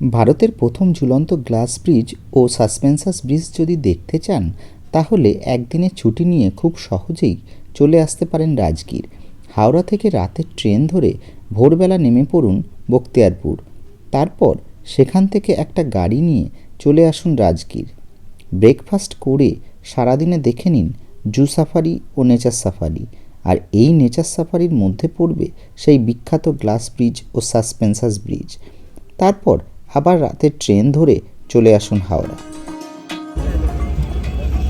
ভারতের প্রথম ঝুলন্ত গ্লাস ব্রিজ ও সাসপেন্সাস ব্রিজ যদি দেখতে চান, তাহলে একদিনের ছুটি নিয়ে খুব সহজেই চলে আসতে পারেন রাজগীর। হাওড়া থেকে রাতের ট্রেন ধরে ভোরবেলা নেমে পড়ুন বখতিয়ারপুর তারপর সেখান থেকে একটা গাড়ি নিয়ে চলে আসুন রাজগীর। ব্রেকফাস্ট করে সারাদিনে দেখে নিন জু সাফারি ও নেচার সাফারি। আর এই নেচার সাফারির মধ্যে পড়বে সেই বিখ্যাত গ্লাস ব্রিজ ও সাসপেন্সাস ব্রিজ। তারপর আবার রাতের ট্রেন ধরে চলে আসুন হাওড়া।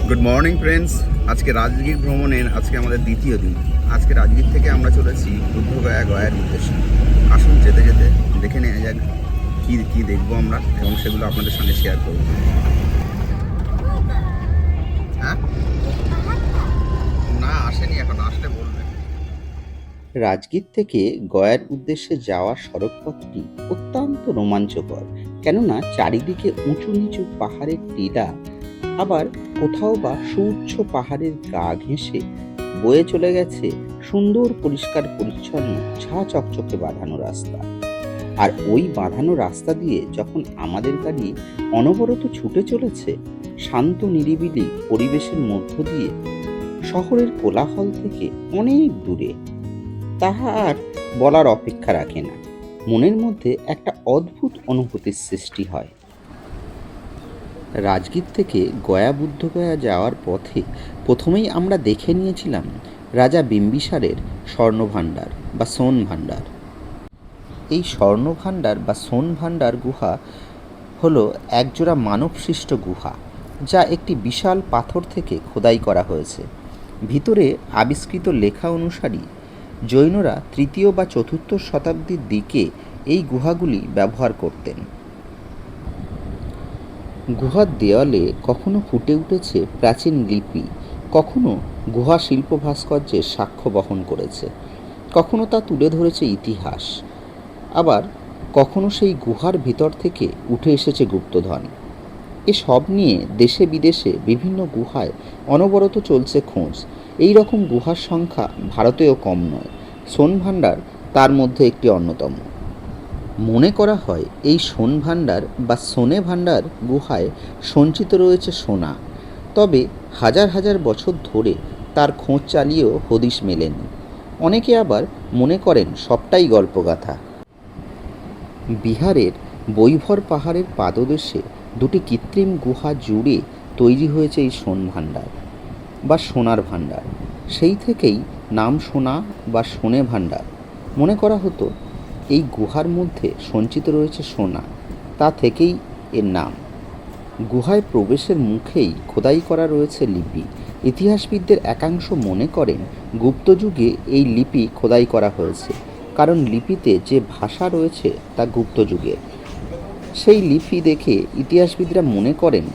গুড মর্নিং ফ্রেন্ডস আজকে রাজগীর ভ্রমণের আজকে আমাদের দ্বিতীয় দিন। আজকে রাজগীর থেকে আমরা চলেছি বুদ্ধগয়া গয়ার উদ্দেশ্যে। আসুন যেতে যেতে দেখে নেওয়া যাক কী কী দেখব আমরা এবং সেগুলো আপনাদের সঙ্গে শেয়ার করব। হ্যাঁ? না আসেনি এখন আসলে বলবে। রাজগীর থেকে গয়ার উদ্দেশ্যে যাওয়ার সড়কপথটি অত্যন্ত রোমাঞ্চকর। কেননা চারিদিকে উঁচু নিচু পাহাড়ের টিলা আবার কোথাও বা সুউচ্চ পাহাড়ের গা ঘেঁষে বয়ে চলে গেছে সুন্দর পরিষ্কার পরিচ্ছন্ন ছা চকচকে বাঁধানো রাস্তা। আর ওই বাঁধানো রাস্তা দিয়ে যখন আমাদের গাড়ি অনবরত ছুটে চলেছে, শান্ত নিরিবিলি পরিবেশের মধ্য দিয়ে শহরের কোলাহল থেকে অনেক দূরে, তাহা আর বলার অপেক্ষা রাখে না। মনের মধ্যে একটা অদ্ভুত অনুভূতির সৃষ্টি হয়। রাজগীর থেকে গয়া বুদ্ধগয়া যাওয়ার পথে প্রথমেই আমরা দেখে নিয়েছিলাম রাজা বিম্বিসারের স্বর্ণভাণ্ডার বা সোন ভাণ্ডার এই স্বর্ণভাণ্ডার বা সোন ভাণ্ডার গুহা হলো একজোড়া মানবসৃষ্ট গুহা, যা একটি বিশাল পাথর থেকে খোদাই করা হয়েছে। ভিতরে আবিষ্কৃত লেখা অনুসারী জৈনরা তৃতীয় বা চতুর্থ শতাব্দীর দিকে এই গুহাগুলি ব্যবহার করতেন। গুহার দেওয়ালে কখনো ফুটে উঠেছে প্রাচীন লিপি, কখনো গুহা শিল্প ভাস্কর্যের সাক্ষ্য বহন করেছে, কখনো তা তুলে ধরেছে ইতিহাস, আবার কখনো সেই গুহার ভিতর থেকে উঠে এসেছে গুপ্তধন। এসব নিয়ে দেশে বিদেশে বিভিন্ন গুহায় অনবরত চলছে খোঁজ। এই রকম গুহার সংখ্যা ভারতেও কম নয়, সোন ভাণ্ডার তার মধ্যে একটি অন্যতম। মনে করা হয়, এই সোন ভাণ্ডার বা সোনে ভাণ্ডার গুহায় সঞ্চিত রয়েছে সোনা। তবে হাজার হাজার বছর ধরে তার খোঁজ চালিয়েও হদিশ মেলেনি। অনেকে আবার মনে করেন সবটাই গল্পগাথা। বিহারের বৈভর পাহাড়ের পাদদেশে দুটি কৃত্রিম গুহা জুড়ে তৈরি হয়েছে এই সোন ভাণ্ডার বা সোনার ভাণ্ডার। সেই থেকেই নাম সোনা বা সোনে ভাণ্ডার। মনে করা হতো, এই গুহার মধ্যে সঞ্চিত রয়েছে সোনা, তা থেকেই এর নাম। গুহায় প্রবেশের মুখেই খোদাই করা রয়েছে লিপি। ইতিহাসবিদদের একাংশ মনে করেন গুপ্তযুগে এই লিপি খোদাই করা হয়েছে, কারণ লিপিতে যে ভাষা রয়েছে তা গুপ্তযুগের সেই লিপি দেখে ইতিহাসবিদরা মনে করেন,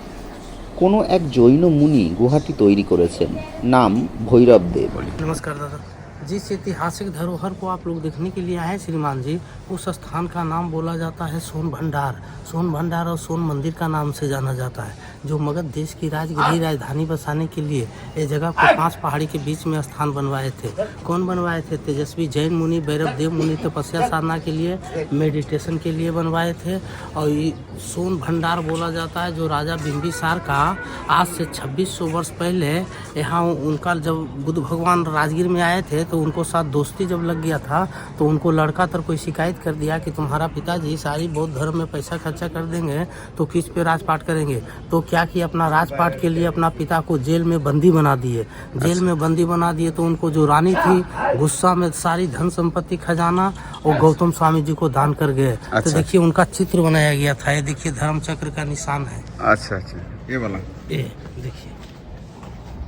কোনো এক জৈন মুনি গুহাটি তৈরি করেছেন, নাম ভৈরবদেব নমস্কার দাদা। जिस ऐतिहासिक धरोहर को आप लोग देखने के लिए आए श्रीमान जी, उस स्थान का नाम बोला जाता है सोन भंडार। सोन भंडार और सोन मंदिर का नाम से जाना जाता है, जो मगध देश की राजगृह राजधानी बसाने के लिए इस जगह को पाँच पहाड़ी के बीच में स्थान बनवाए थे। कौन बनवाए थे? तेजस्वी जैन मुनि, भैरव देव मुनि, तपस्या साधना के लिए, मेडिटेशन के लिए बनवाए थे। और ये सोन भंडार बोला जाता है, जो राजा बिम्बिसार का आज से 2600 वर्ष पहले यहाँ उनका जब बुद्ध भगवान राजगीर में आए थे तो उनको साथ दोस्ती जब लग गया था तो उनको लड़का तर कोई शिकायत कर दिया कि तुम्हारा पिताजी सारी बौद्ध धर्म में पैसा खर्चा कर देंगे तो किस पे राजपाट करेंगे? तो क्या कि अपना राजपाट के लिए अपना पिता को जेल में बंदी बना दिए? जेल में बंदी बना दिए तो उनको जो रानी थी गुस्सा में सारी धन संपत्ति खजाना और गौतम स्वामी जी को दान कर गए। तो अच्छा। देखिए उनका चित्र बनाया गया था। ये देखिए धर्म चक्र का निशान है। अच्छा अच्छा। ये वाला। ये देखिए।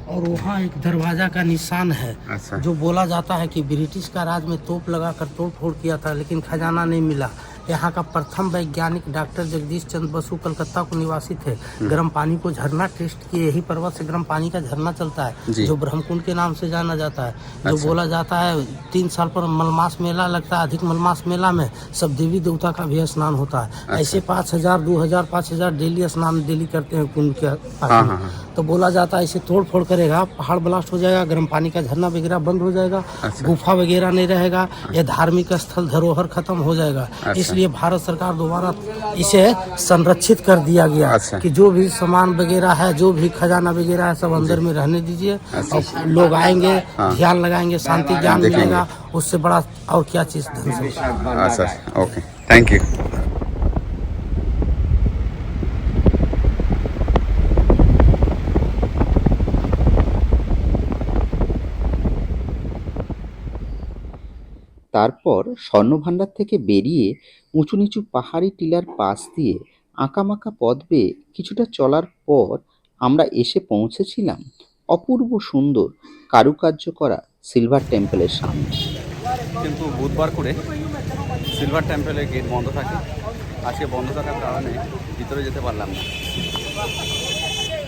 और वहाँ एक दरवाज़ा का निशान है अच्छा जो बोला जाता है कि ब्रिटिश का राज में तोप लगाकर तोड़ फोड़ किया था लेकिन खजाना नहीं मिला यहाँ का प्रथम वैज्ञानिक डॉक्टर जगदीश चंद्र बसु कलकत्ता को निवासी थे गर्म पानी को झरना टेस्ट किए यही पर्वत से गर्म पानी का झरना चलता है जो ब्रह्मकुंड के नाम से जाना जाता है अच्छा। जो। बोला जाता है तीन साल पर मलमास मेला लगता है अधिक मलमास मेला में सब देवी देवता का भी स्नान होता है अच्छा। ऐसे पाँच हज़ार दो हज़ार पाँच हज़ार डेली स्नान डेली करते हैं कुंड के पास हाँ। हाँ, हाँ। तो बोला जाता है इसे तोड़ फोड़ करेगा पहाड़ ब्लास्ट हो जाएगा गर्म पानी का झरना वगैरह बंद हो जाएगा अच्छा। गुफा वगैरह नहीं रहेगा अच्छा। यह धार्मिक स्थल धरोहर खत्म हो जाएगा अच्छा। इसलिए भारत सरकार दोबारा इसे संरक्षित कर दिया गया अच्छा। कि जो भी सामान वगैरह है जो भी खजाना वगैरह है सब अंदर में रहने दीजिए और लोग आएँगे ध्यान लगाएँगे शांति ज्ञान मिलेगा उससे बड़ा और क्या चीज़ धन ओके थैंक यू তারপর স্বর্ণভাণ্ডার থেকে বেরিয়ে উঁচু নিচু পাহাড়ি টিলার পাশ দিয়ে আঁকামাকা পথ বেয়ে কিছুটা চলার পর আমরা এসে পৌঁছেছিলাম অপূর্ব সুন্দর কারুকার্য করা সিলভার টেম্পলের সামনে। কিন্তু বুধবার করে সিলভার টেম্পলের গেট বন্ধ থাকে। আজকে বন্ধ থাকার কারণে ভিতরে যেতে পারলাম না।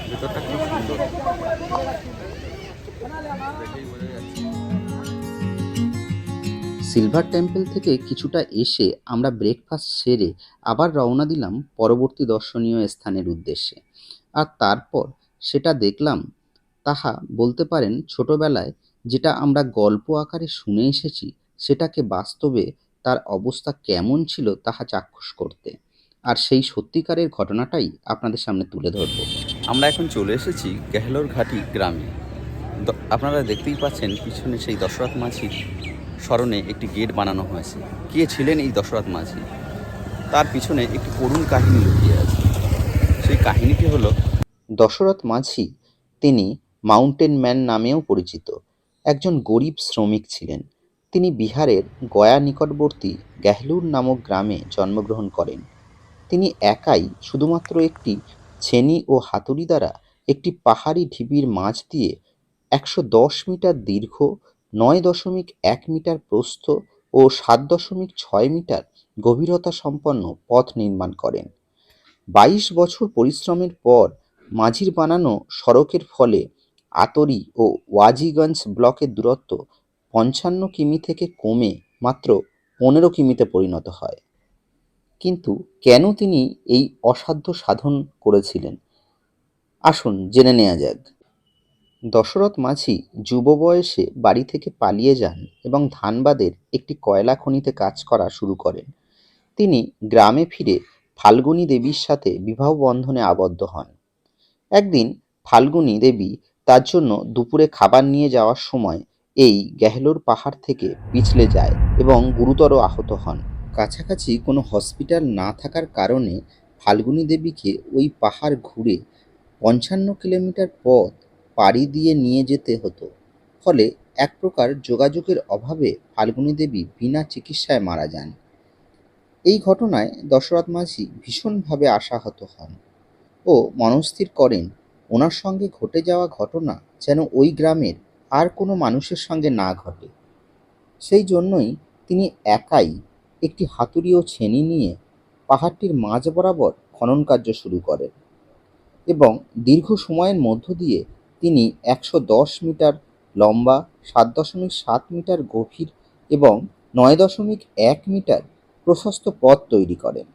ভিতরটা খুব সুন্দর। সিলভার টেম্পল থেকে কিছুটা এসে আমরা ব্রেকফাস্ট সেরে আবার রওনা দিলাম পরবর্তী দর্শনীয় স্থানের উদ্দেশ্যে। আর তারপর সেটা দেখলাম, তাহা বলতে পারেন ছোটবেলায় যেটা আমরা গল্প আকারে শুনে এসেছি, সেটাকে বাস্তবে তার অবস্থা কেমন ছিল তাহা চাক্ষুষ করতে। আর সেই সত্যিকারের ঘটনাটাই আপনাদের সামনে তুলে ধরবো। আমরা এখন চলে এসেছি গেহলোর ঘাটি গ্রামে। আপনারা দেখতেই পাচ্ছেন পিছনে সেই দশরথ মাঝির স্মরণে একটি গেট বানানো হয়েছে। কে ছিলেন এই দশরথ মাঝি? তার পিছনে একটি করুণ কাহিনী লুকিয়ে আছে। সেই কাহিনীটি হলো, দশরথ মাঝি তিনি মাউন্টেন ম্যান নামেও পরিচিত। একজন গরিব শ্রমিক ছিলেন। তিনি বিহারের গয়া নিকটবর্তী গ্যাহলুর নামক গ্রামে জন্মগ্রহণ করেন। তিনি একাই শুধুমাত্র একটি ছেনি ও হাতুড়ি দ্বারা একটি পাহাড়ি ঢিবির মাঝ দিয়ে একশো দশ মিটার দীর্ঘ নয় দশমিক এক মিটার প্রস্থ ও সাত দশমিক ছয় মিটার গভীরতা সম্পন্ন পথ নির্মাণ করেন। বাইশ বছর পরিশ্রমের পর মাঝির বানানো সড়কের ফলে আতরি ও ওয়াজিগঞ্জ ব্লকের দূরত্ব পঞ্চান্ন কিমি থেকে কমে মাত্র পনেরো কিমিতে পরিণত হয়। কিন্তু কেন তিনি এই অসাধ্য সাধন করেছিলেন? আসুন জেনে নেওয়া যাক। দশরথ মাঝি যুব বয়সে বাড়ি থেকে পালিয়ে যান এবং ধানবাদের একটি কয়লা খনিতে কাজ করা শুরু করেন। তিনি গ্রামে ফিরে ফাল্গুনী দেবীর সাথে বিবাহ বন্ধনে আবদ্ধ হন। একদিন ফাল্গুনী দেবী তার জন্য দুপুরে খাবার নিয়ে যাওয়ার সময় এই গ্যাহলোর পাহাড় থেকে পিছলে যায় এবং গুরুতর আহত হন। কাছাকাছি কোনো হসপিটাল না থাকার কারণে ফাল্গুনী দেবীকে ওই পাহাড় ঘুরে পঞ্চান্ন কিলোমিটার পথ পাড়ি দিয়ে নিয়ে যেতে হতো। ফলে এক প্রকার যোগাযোগের অভাবে ফাল্গুনী দেবী বিনা চিকিৎসায় মারা যান। এই ঘটনায় দশরথ মাঝি ভীষণভাবে আশাহত হন ও মনস্থির করেন, ওনার সঙ্গে ঘটে যাওয়া ঘটনা যেন ওই গ্রামের আর কোনো মানুষের সঙ্গে না ঘটে। সেই জন্যই তিনি একাই একটি হাতুড়ি ও ছেনি নিয়ে পাহাড়টির মাঝ বরাবর খনন কার্য শুরু করেন এবং দীর্ঘ সময়ের মধ্য দিয়ে তিনি একশো দশ মিটার লম্বা, সাত দশমিক সাত মিটার গভীর এবং নয় দশমিক এক মিটার প্রশস্ত পথ তৈরি করেন।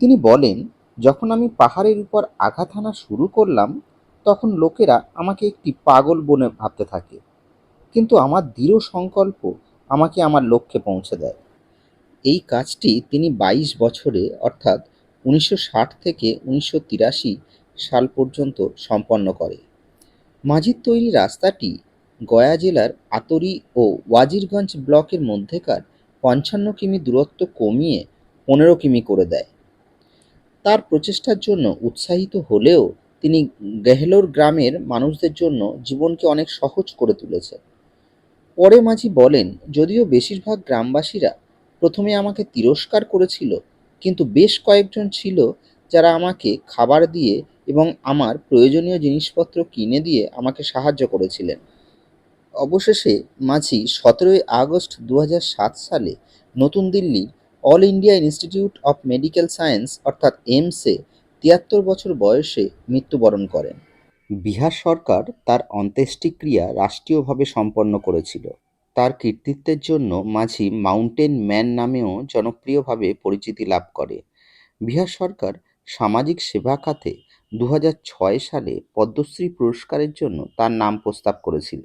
তিনি বলেন, যখন আমি পাহাড়ের উপর আঘাত হানা শুরু করলাম, তখন লোকেরা আমাকে একটি পাগল বনে ভাবতে থাকে। কিন্তু আমার দৃঢ় সংকল্প আমাকে আমার লক্ষ্যে পৌঁছে দেয়। এই কাজটি তিনি বাইশ বছরে, অর্থাৎ উনিশশো ষাট থেকে উনিশশো তিরাশি সাল পর্যন্ত সম্পন্ন করে। মাঝির তৈরি রাস্তাটি গয়া জেলার আতরি ও ওয়াজিরগঞ্জ ব্লকের মধ্যেকার পঞ্চান্ন কিমি দূরত্ব কমিয়ে পনেরো কিমি করে দেয়। তার প্রচেষ্টার জন্য উৎসাহিত হলেও তিনি গেহলোর গ্রামের মানুষদের জন্য জীবনকে অনেক সহজ করে তুলেছে। পরে মাঝি বলেন, যদিও বেশিরভাগ গ্রামবাসীরা প্রথমে আমাকে তিরস্কার করেছিল, কিন্তু বেশ কয়েকজন ছিল যারা আমাকে খাবার দিয়ে এবং আমার প্রয়োজনীয় জিনিসপত্র কিনে দিয়ে আমাকে সাহায্য করেছিলেন। অবশেষে মাঝি সতেরোই আগস্ট দু হাজার সাত সালে নতুন দিল্লির all India institute of medical science অর্থাৎ এমসে তিয়াত্তর বছর বয়সে মৃত্যুবরণ করেন। বিহার সরকার তার অন্ত্যেষ্টিক্রিয়া রাষ্ট্রীয়ভাবে সম্পন্ন করেছিল। তার কৃতিত্বের জন্য মাঝি মাউন্টেন ম্যান নামেও জনপ্রিয়ভাবে পরিচিতি লাভ করে। বিহার সরকার সামাজিক সেবা খাতে দু হাজার ছয় সালে পদ্মশ্রী পুরস্কারের জন্য তার নাম প্রস্তাব করেছিল।